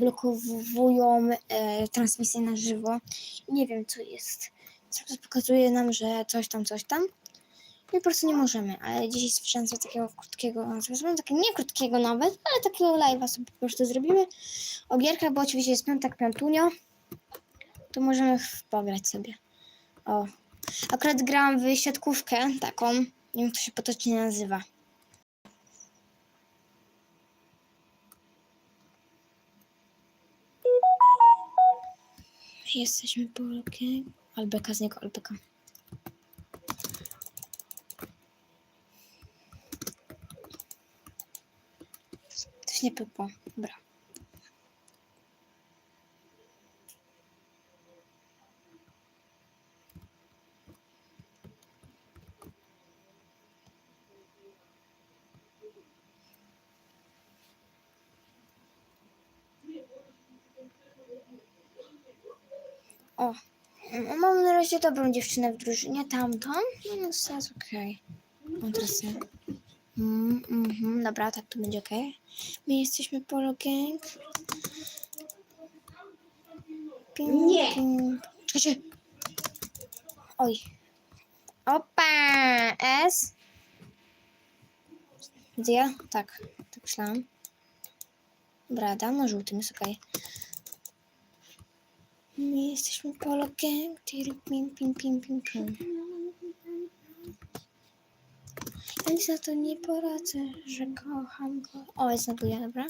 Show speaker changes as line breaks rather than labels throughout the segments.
blokowują e, transmisję na żywo. Nie wiem, co jest. Cały pokazuje nam, że coś tam, coś tam. My po prostu nie możemy, ale dzisiaj słyszałem sobie takiego krótkiego, zrobimy takiego, nie krótkiego nawet, ale takiego live'a sobie po prostu zrobimy. O bo oczywiście jest piątek, piątunio, to możemy pograć sobie. O, akurat grałam w siatkówkę taką, nie wiem, to się potocznie nazywa. Jesteśmy Polkiem. Albeka z niego, Albeka. Coś nie pykło. Dobra. O, m- razie dobrą dziewczynę w drużynie, tamtą. No to jest okej. Okay. teraz nie. Mm, mhm, dobra, tak to będzie okej. My jesteśmy Polo Gang. Pim,
Nie.
Czekajcie. Oj. Opa! S. Gdzie? Tak, tak myślałam. Dobra, dam na żółtym, jest okej. My jesteśmy Gang. Tiri, Pim, pim, pim, pim, pim. Ja za to nie poradzę, że kocham go. O, jest naduję, dobra.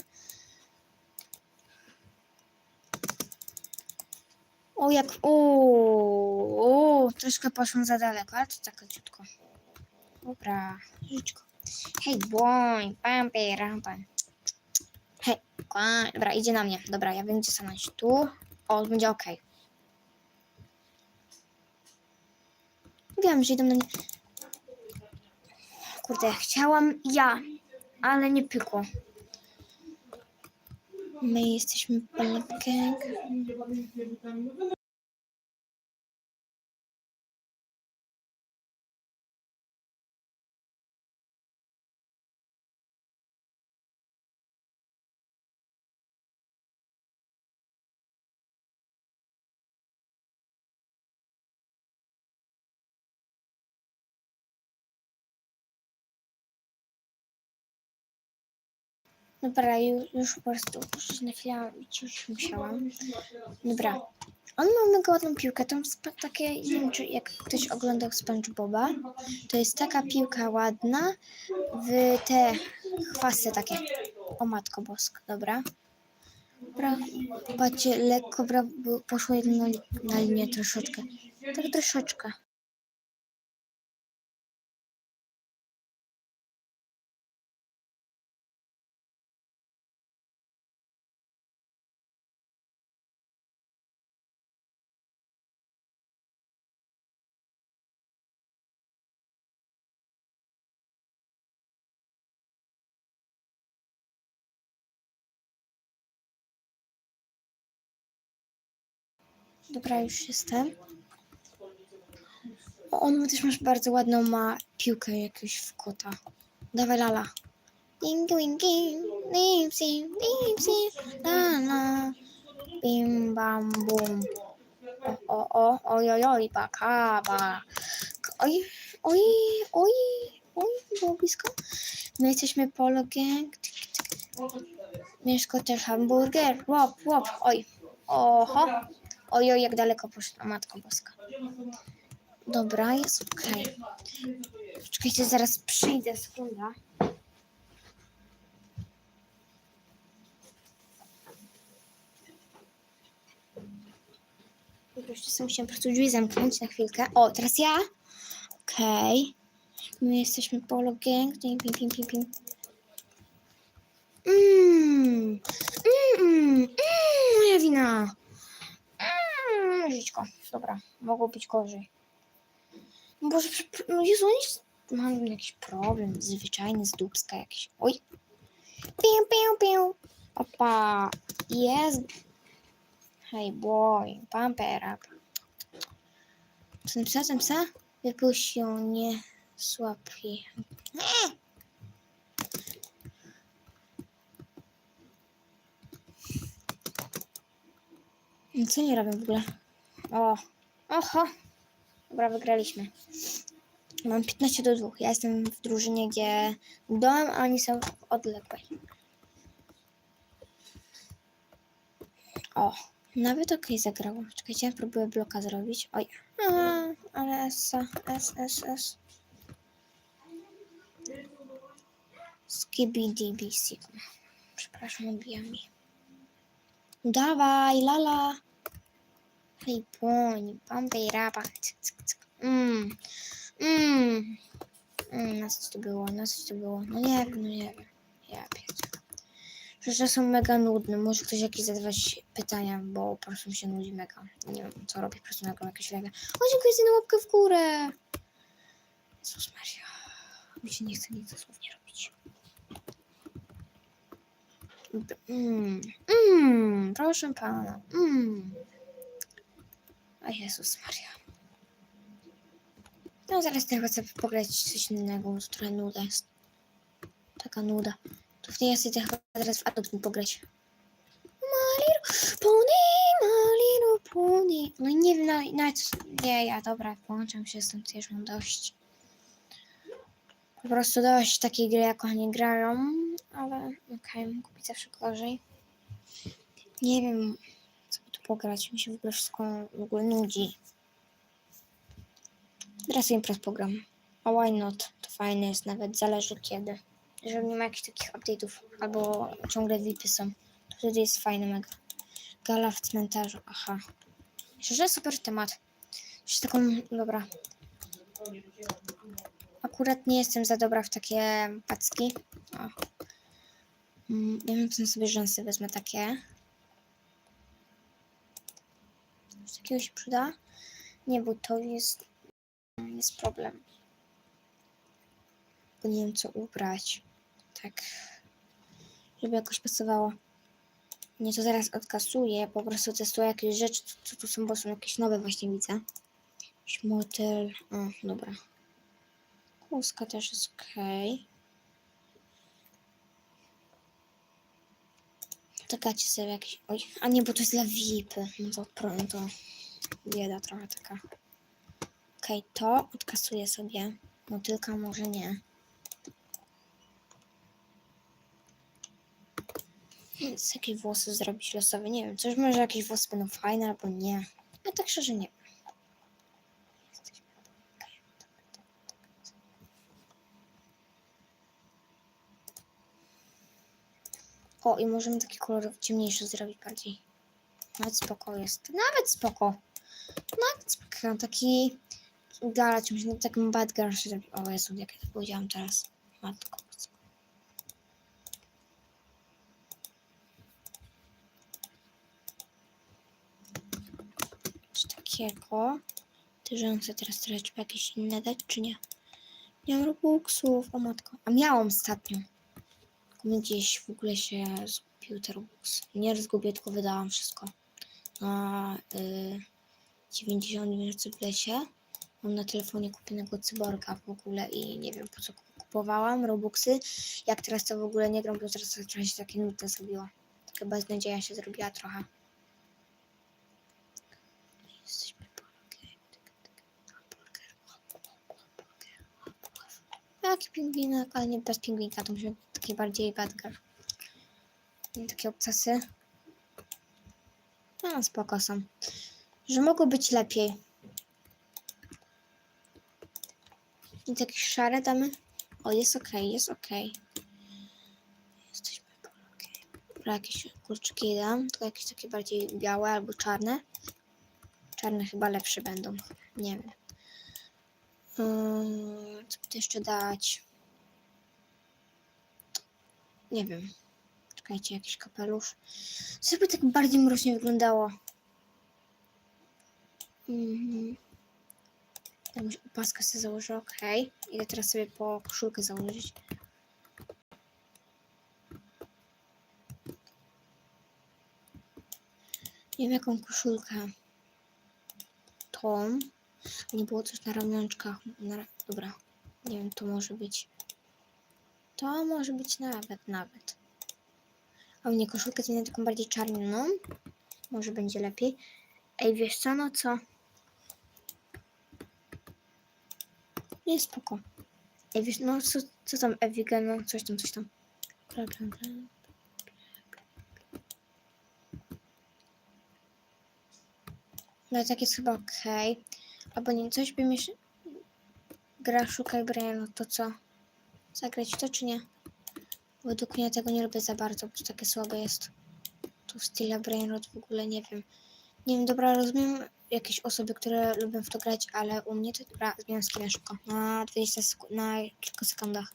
O, jak... Uuu, troszkę poszłam za daleko, ale to tak leciutko. Dobra, żyćko. Hej, błoń, pam, pej, ram, pam. Hej. Dobra, idzie na mnie. Dobra, ja wiem, gdzie stanąć. Tu. O, będzie ok. Wiem, że idą na mnie. Kurde, chciałam ja, ale nie pykło. My jesteśmy Polak Gang. Dobra, już, po prostu już na chwilę już musiałam. Dobra. On ma mega ładną piłkę. Tam takie, nie wiem czy jak ktoś oglądał SpongeBoba, to jest taka piłka ładna w te chwasty takie. O matko boska, dobra. Dobra, patrzcie, lekko bra, poszło jedno na linię troszeczkę. Tak troszeczkę. Dobra, już jestem. O, on też masz bardzo ładną ma piłkę jakąś w kota. Dawaj lala. Ding ding ding, dipsy, dipsy, la la. Bim bam bum. O, o, o, oj, oj, oj, baka, ba. Oj, oj, oj, oj, było blisko. My jesteśmy Polo Gang. Mieszko też hamburger. Łop, łop, oj. Oho. Oj, oj, jak daleko poszła, matko boska. Dobra, jest okej. Czekajcie, zaraz przyjdę, sekunda. Jeszcze sobie musiałam po prostu drzwi zamknąć na chwilkę. O, teraz ja? Okej. My jesteśmy Polo Gang. Pim, pim, pim, pim. Mmm. Mmm. Mmm. Moja wina. Mm, Żyćko. Dobra, mogło być gorzej. Boże, przep- no Jezu, oni mam jakiś problem zwyczajny z dubska jakiś. Oj. Piu, piu, piu. Opa. Jest. Hej, boy. Pumper up. Ten psa, ten psa? Wypuść ją, nie słabi. Co nie robię w ogóle? O, oho. Dobra, wygraliśmy. Mam 15 do 2. Ja jestem w drużynie, gdzie dom, a oni są odległej. O, nawet okej zagrało. Czekajcie, próbuję bloka zrobić. Oj, Aha, ale S, S, S, S. Skibidi Przepraszam, odbija mi. Dawaj, lala. Bombej rabat. Cyk, cyk, cyk. Mm, na co to było, na co to było? No nie wiem, no nie wiem. Ja pierdolę. Że są mega nudne. Może ktoś jakieś zadawać pytania, bo po prostu mi się nudzi mega. Nie wiem, co robię, po prostu nagram jakieś live. O, dziękuję za łapkę w górę. Jezus Maria. Mi się nie chce nic dosłownie robić. Mm, mm, proszę pana. Mm. O Jezus Maria. No zaraz tylko chcę pograć coś innego, trochę nuda jest. Taka nuda. To w tej jasnej chyba teraz w mi pograć. Little pony, little pony. No nie wiem, na, na co... Nie, ja dobra, połączam się stąd, już mam dość. Po prostu dość takiej gry, jak oni grają, ale okej, okay, kupić zawsze gorzej. Nie wiem, by tu pograć, mi się w ogóle wszystko w ogóle nudzi. Teraz Impress program. A why not? To fajne jest, nawet zależy kiedy. Jeżeli nie ma jakichś takich update'ów, albo ciągle VIPy są, to wtedy jest fajny mega. Gala w cmentarzu, aha. Szczerze, super temat. Jeszcze taką, dobra. Akurat nie jestem za dobra w takie packi. O. Mm, Ja sobie rzęsy wezmę takie. Coś takiego się przyda? Nie, bo to jest, jest problem. Bo nie wiem, co ubrać. Tak. Żeby jakoś pasowało. Nie, to zaraz odkasuję. Po prostu testuję jakieś rzeczy, co, tu są, bo są jakieś nowe właśnie widzę. Jakiś motel. O, dobra. Kłuska też jest okej. Czekajcie sobie jakieś... Oj, a nie, bo to jest dla VIPy. No to pro- to bieda trochę taka. Okej, to odkasuję sobie. Motylka może nie. Więc jakie włosy zrobić losowe? Nie wiem. Coś może jakieś włosy będą fajne albo nie. Ja tak szczerze nie O, i możemy taki kolor ciemniejszy zrobić bardziej. Nawet spoko jest. Nawet spoko. Nawet spoko. Taki gala czymś, no, takim bad girl się zrobi. O Jezu, jak ja to powiedziałam teraz. Matko. takiego. Te rzęsy teraz trochę jakieś inne dać, czy nie? Nie mam robuxów, o matko. A miałam ostatnio. Mi gdzieś w ogóle się zgubił te robux. Nie zgubię, tylko wydałam wszystko. Na y, 90 minut. Mam na telefonie kupionego cyborga w ogóle i nie wiem po co kupowałam robuxy. Jak teraz to w ogóle nie gram, bo teraz trochę się takie nudne zrobiło. Taka beznadzieja się zrobiła trochę. Jaki pingwinek, ale nie bez pingwinka, to musi taki bardziej badger. Takie obcasy. No, spoko są. Że mogło być lepiej. I jakieś szare damy. O, jest ok, jest ok. Jesteśmy okej. Dobra, jakieś kurczki dam, tylko jakieś takie bardziej białe albo czarne. Czarne chyba lepsze będą. Nie wiem. Yy, co by jeszcze dać? Nie wiem. Czekajcie, jakiś kapelusz. Co by tak bardziej mrocznie wyglądało? Mhm. Jakąś sobie założę, okej. Idę teraz sobie po koszulkę założyć. Nie wiem jaką koszulkę. Tą. Nie było coś na ramionczkach. Na, dobra. Nie wiem, to może być. To może być nawet, nawet. A mnie koszulkę zmienię taką bardziej czarną. Może będzie lepiej. Ej, wiesz co, no co? Nie, spoko. Ej, wiesz, no co, co tam, Ewigen, no coś tam, coś tam. No tak jest chyba okej. Albo nie, coś by mi. Gra Szukaj Brian, no to co? Zagrać to czy nie? Według mnie tego nie lubię za bardzo, bo to takie słabe jest. Tu styla Brainrot w ogóle nie wiem. Nie wiem, dobra, rozumiem jakieś osoby, które lubią w to grać, ale u mnie to dobra, zmieniam skinę szybko. Na 20 sekund, na kilka sekundach.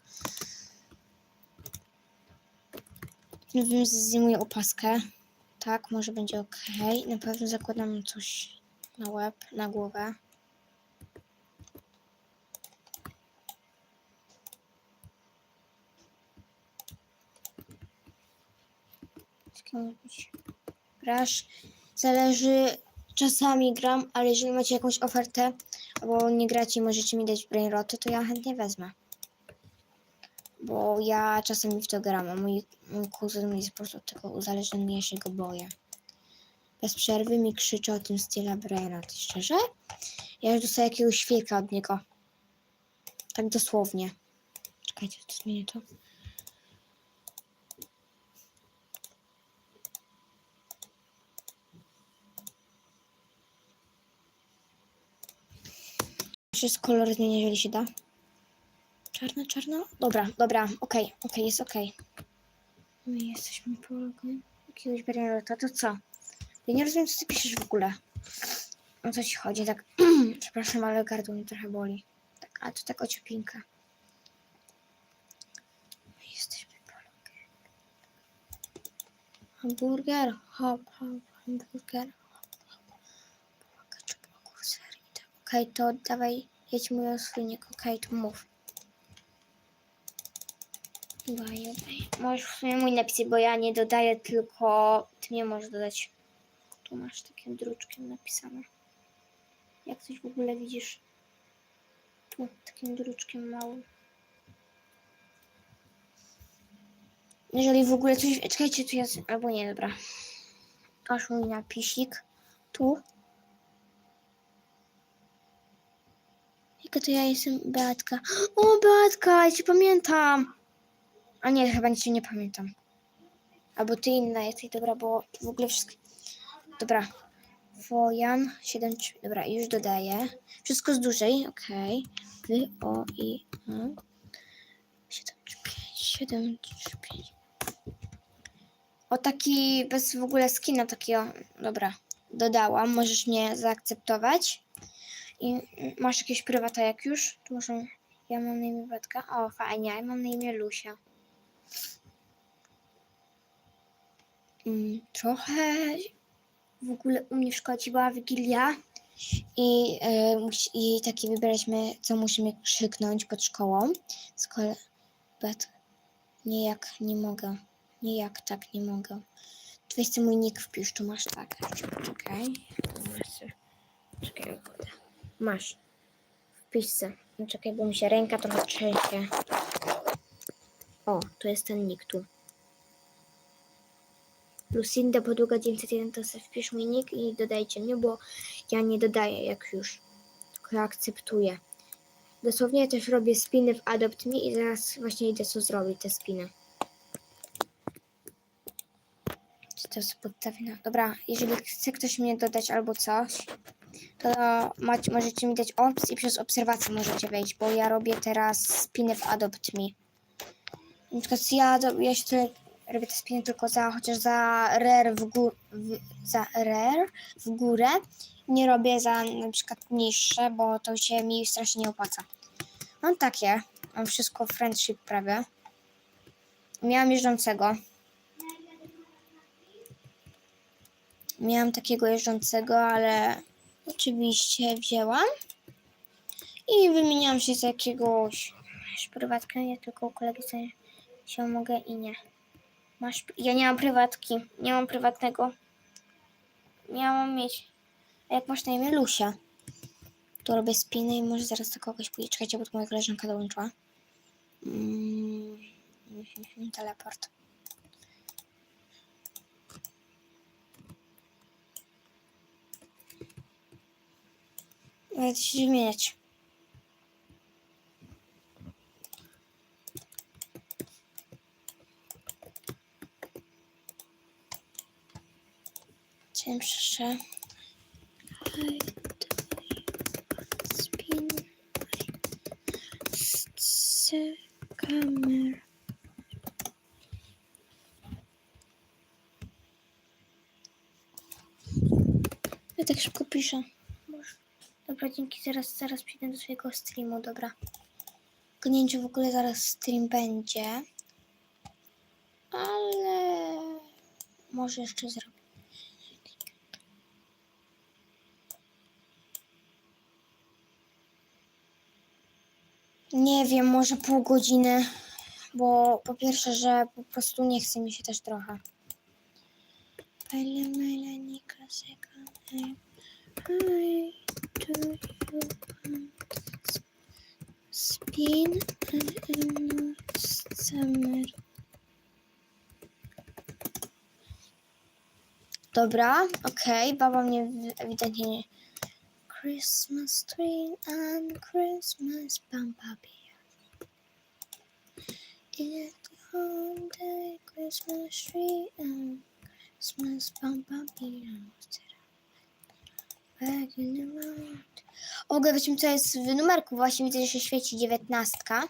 Wiem, zdejmuję opaskę. Tak, może będzie ok. Na pewno zakładam coś na łeb, na głowę. Być? Grasz. Zależy. Czasami gram, ale jeżeli macie jakąś ofertę, albo nie gracie i możecie mi dać brainroty, to ja chętnie wezmę. Bo ja czasami w to gram, a mój, mój kuzyn jest po prostu tego uzależniony, ja się go boję. Bez przerwy mi krzyczy o tym styla brainrot. Szczerze? Ja już dostaję jakiegoś świeka od niego. Tak dosłownie. Czekajcie, to zmienię to. Jeszcze jest kolor zmienię, jeżeli się da. Czarno, czarno? Dobra, dobra, okej, okej, jest okej. My jesteśmy po logu jakiegoś Beriarota, to co? Ja nie rozumiem, co ty piszesz w ogóle. O co ci chodzi, tak? Przepraszam, ale gardło mnie trochę boli. Tak, a to tak ociupinka. My jesteśmy po logu. Hamburger, hop, hop, hamburger, hop, hop. Ketchup, ogór, ser Okej, to dawaj, jedź mój osłynik, okej, to mów. Daj, daj. Możesz w sumie mój napisać, bo ja nie dodaję, tylko ty nie możesz dodać. Tu masz takim druczkiem napisane. Jak coś w ogóle widzisz? Tu, takim druczkiem małym. Jeżeli w ogóle coś... Czekajcie, tu jest... Albo nie, dobra. Masz mój napisik. Tu. To ja jestem Beatka. O, Beatka, ja cię pamiętam. A nie, chyba cię nie pamiętam. Albo ty inna jesteś, dobra, bo w ogóle wszystko... Dobra. Wojan, 7, dobra, już dodaję. Wszystko z dużej, okej. Wy, o, i, o. 7, 5, 7, 5. O taki, bez w ogóle skina takiego, dobra, dodałam. Możesz mnie zaakceptować. I masz jakieś prywata jak już? Tu może, ja mam na imię Betka. O, fajnie, ja mam na imię Lusia. Mm, trochę w ogóle u mnie w szkole była Wigilia i, e, i taki wybieraliśmy, co musimy krzyknąć pod szkołą. Z kolei, bet, nie jak, nie mogę, nie jak, tak, nie mogę. Tu jest mój nick wpisz, tu masz tak, czekaj, czekaj. Masz, wpisz se, no czekaj, bo mi się ręka trochę trzęsie. O, to jest ten nick tu. Lucinda podługa 901 to sobie wpisz mój nick i dodajcie mnie, bo ja nie dodaję jak już. Tylko ja akceptuję. Dosłownie też robię spiny w Adopt Me i zaraz właśnie idę co zrobić te spiny. Czy to jest podstawione? Dobra, jeżeli chce ktoś mnie dodać albo coś, to macie, możecie mi dać ops i przez obserwację możecie wejść, bo ja robię teraz spiny w Adopt Me. Na przykład ja, ja się robię te spiny tylko za, chociaż za rare w, gó- w, za rare w górę. Nie robię za na przykład niższe, bo to się mi strasznie nie opłaca. Mam takie, mam wszystko friendship prawie. Miałam jeżdżącego. Miałam takiego jeżdżącego, ale oczywiście wzięłam. I wymieniłam się z jakiegoś prywatkę, nie tylko u kolegi się mogę i nie. Masz, ja nie mam prywatki, nie mam prywatnego. Miałam mieć. A jak masz na imię Lusia, to robię spiny i może zaraz do kogoś pójdzie. Czekajcie, bo tu moja koleżanka dołączyła. Mm, teleport. Wymieniać. Czym przeszę? Spin. Kamer. Ja tak szybko piszę. Dobra, dzięki. Zaraz, zaraz przyjdę do swojego streamu, dobra. Czy w ogóle zaraz stream będzie. Ale może jeszcze zrobię. Nie wiem, może pół godziny, bo po pierwsze, że po prostu nie chce mi się też trochę. Pele, mele, nika, seka, I do you want speed and summer? Dobra, okej, okay. baba mnie ewidentnie nie... Christmas tree and Christmas bumper beer. It's all day Christmas tree and Christmas bumper. Ogólnie wiecie, co jest w numerku. Właśnie widzę, że się świeci dziewiętnastka.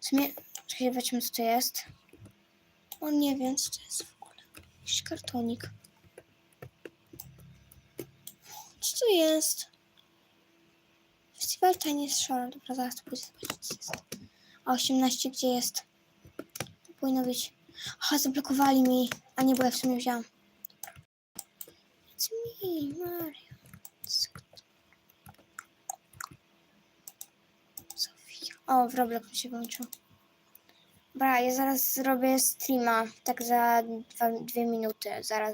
W sumie, zobaczmy, co to jest. O, nie wiem, co to jest w ogóle. Jakiś kartonik. Co to jest? Festiwal Taniec Shore. Dobra, zaraz pójdę zobaczyć, co jest. A 18 gdzie jest? To powinno być. Aha, zablokowali mi. A nie, bo ja w sumie wziąłam. It's me, Mario. Sofia. O, w Roblox mi się włączył. Dobra, ja zaraz zrobię streama. Tak za dwa, dwie minuty. Zaraz